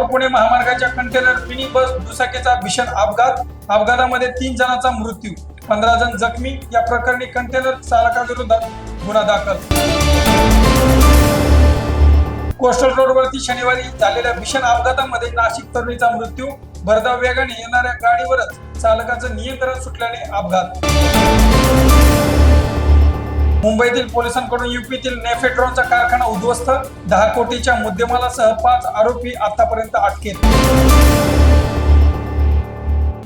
पुणे महामार्गाच्या container mini bus दुचाकीचा भीषण अपघात. अपघातामध्ये तीन जणांचा मृत्यू. पंधरा जण जखमी. या प्रकरणी कंटेनर चालकाविरोधात गुन्हा दाखल. कोस्टल रोडवरती शनिवारी झालेल्या भीषण अपघातामध्ये नाशिक तरुणीचा मृत्यू. भरधाव वेगाने येणाऱ्या गाडीवरच चालकाचं नियंत्रण सुटल्याने अपघात. मुंबईतील पोलिसांकडून युपीतील नेफेड्रॉनचा कारखाना उद्ध्वस्त दहा कोटीच्या मुद्देमालासह पाच आरोपी आतापर्यंत अटकेत.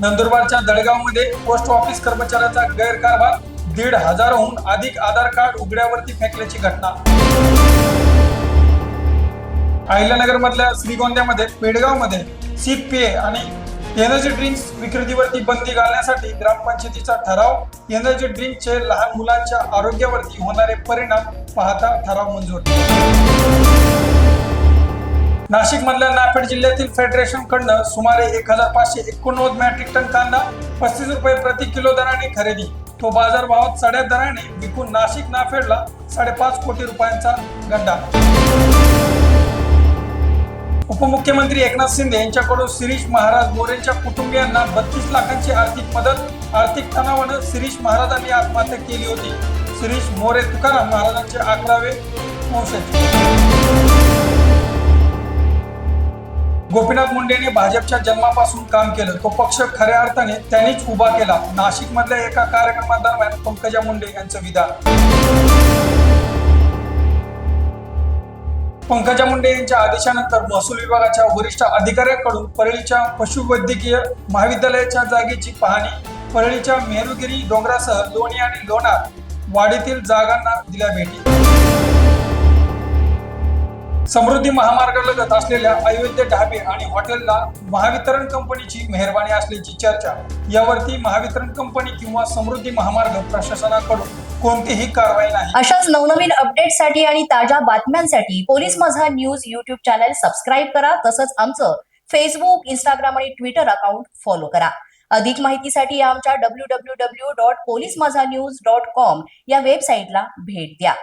नंदुरबारच्या दळगावमध्ये पोस्ट ऑफिस कर्मचाऱ्याचा गैरकारभार दीड हजारहून अधिक आधार कार्ड उघड्यावरती फेकल्याची घटना. अहिल्यानगरमधल्या श्रीगोंद्यामध्ये पेडगावमध्ये सीपीए आणि एनर्जी ड्रिंक्स विक्रेतीवरती बंदी घालण्यासाठी ग्रामपंचायतीचा ठराव एनर्जी ड्रिंकचे लहान मुलांच्या आरोग्यावरती होणारे परिणाम पाहता ठराव मंजूर. नाशिक मधल्या नाफेड जिल्ह्यातील फेडरेशन कडनं सुमारे एक हजार पाचशे एकोणनव्वद मॅट्रिक टन कांदा पस्तीस रुपये प्रति किलो दराने खरेदी. तो बाजार भावात दराने विकून नाशिक नाफेडला साडेपाच कोटी रुपयांचा गंडा उपमुख्यमंत्री एकनाथ शिंदे यांच्याकडून शिरीष महाराज मोरेंच्या कुटुंबियांना बत्तीस लाखांची आर्थिक मदत आर्थिक तणावानं शिरीष महाराजांनी आत्महत्या केली होती. शिरीष मोरे तुकाराम महाराजांचे अकरावे वंशज. गोपीनाथ मुंडेने भाजपच्या जन्मापासून काम केलं. तो पक्ष खऱ्या अर्थाने त्यांनीच उभा केला. नाशिकमधल्या एका कार्यक्रमादरम्यान पंकजा मुंडे यांचं विधान पंकजा मुंडे यांच्या आदेशानंतर महसूल विभागाच्या वरिष्ठ अधिकाऱ्यांकडून परळीच्या पशुवैद्यकीय महाविद्यालयाच्या जागेची पाहणी परळीच्या मेहरुगिरी डोंगरासह लोणी आणि लोणार वाडीतील जागांना दिल्या भेटी. समृद्धी महामार्गालगत असलेल्या अयोध्या ढाबे आणि हॉटेलला महावितरण कंपनीची मेहरबानी असल्याची चर्चा. यावरती महावितरण कंपनी किंवा समृद्धी महामार्ग प्रशासनाकडून कोणतीही कारवाई नाही. अशाच नवनवीन अपडेटसाठी आणि ताज्या बातम्यांसाठी police Majha news YouTube channel subscribe करा. तसंच आमचं फेसबुक इंस्टाग्राम आणि ट्विटर अकाउंट फॉलो करा. अधिक माहितीसाठी आमच्या W W W dot police Majha news dot com या वेबसाईटला भेट द्या.